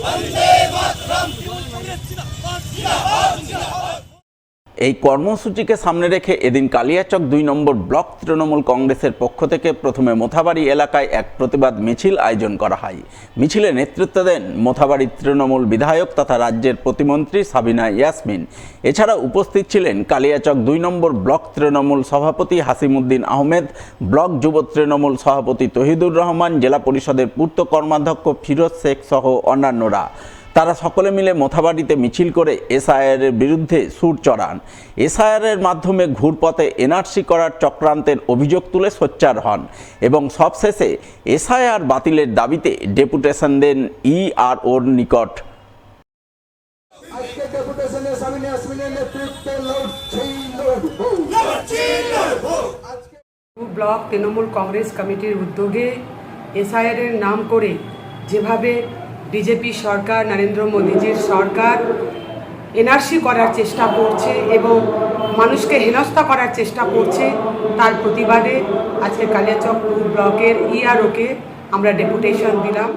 বন্দে মাতরম। এই কর্মসূচিকে সামনে রেখে এদিন কালিয়াচক দুই নম্বর ব্লক তৃণমূল কংগ্রেসের পক্ষ থেকে প্রথমে মোথাবাড়ি এলাকায় এক প্রতিবাদ মিছিল আয়োজন করা হয়। মিছিলে নেতৃত্ব দেন মোথাবাড়ি তৃণমূল বিধায়ক তথা রাজ্যের প্রতিমন্ত্রী সাবিনা ইয়াসমিন। এছাড়া উপস্থিত ছিলেন কালিয়াচক দুই নম্বর ব্লক তৃণমূল সভাপতি হাসিমুদ্দিন আহমেদ, ব্লক যুব তৃণমূল সভাপতি তহিদুর রহমান, জেলা পরিষদের পূর্ত কর্মাধ্যক্ষ ফিরোজ শেখ সহ অন্যান্যরা। তারা সকলে মিলে মোথাবাড়িতে মিছিল করে এসআইআরের বিরুদ্ধে সুর চড়ান। এসআইআরের মাধ্যমে ঘুরপথে এনআরসি করার চক্রান্তের অভিযোগ তুলে সোচ্চার হন এবং সবশেষে এসআইআর বাতিলের দাবিতে ডেপুটেশন দেন ইআরওর নিকট ব্লক তৃণমূল কংগ্রেস কমিটির উদ্যোগে এসআইআরের নাম করে যেভাবে বিজেপি সরকার নরেন্দ্র মোদীজির সরকার এনআরসি করার চেষ্টা করছে এবং মানুষকে হেনস্থা করার চেষ্টা করছে তার প্রতিবাদে। আজকে কালিয়াচক ব্লকের ইআরওকে আমরা ডেপুটেশন দিলাম।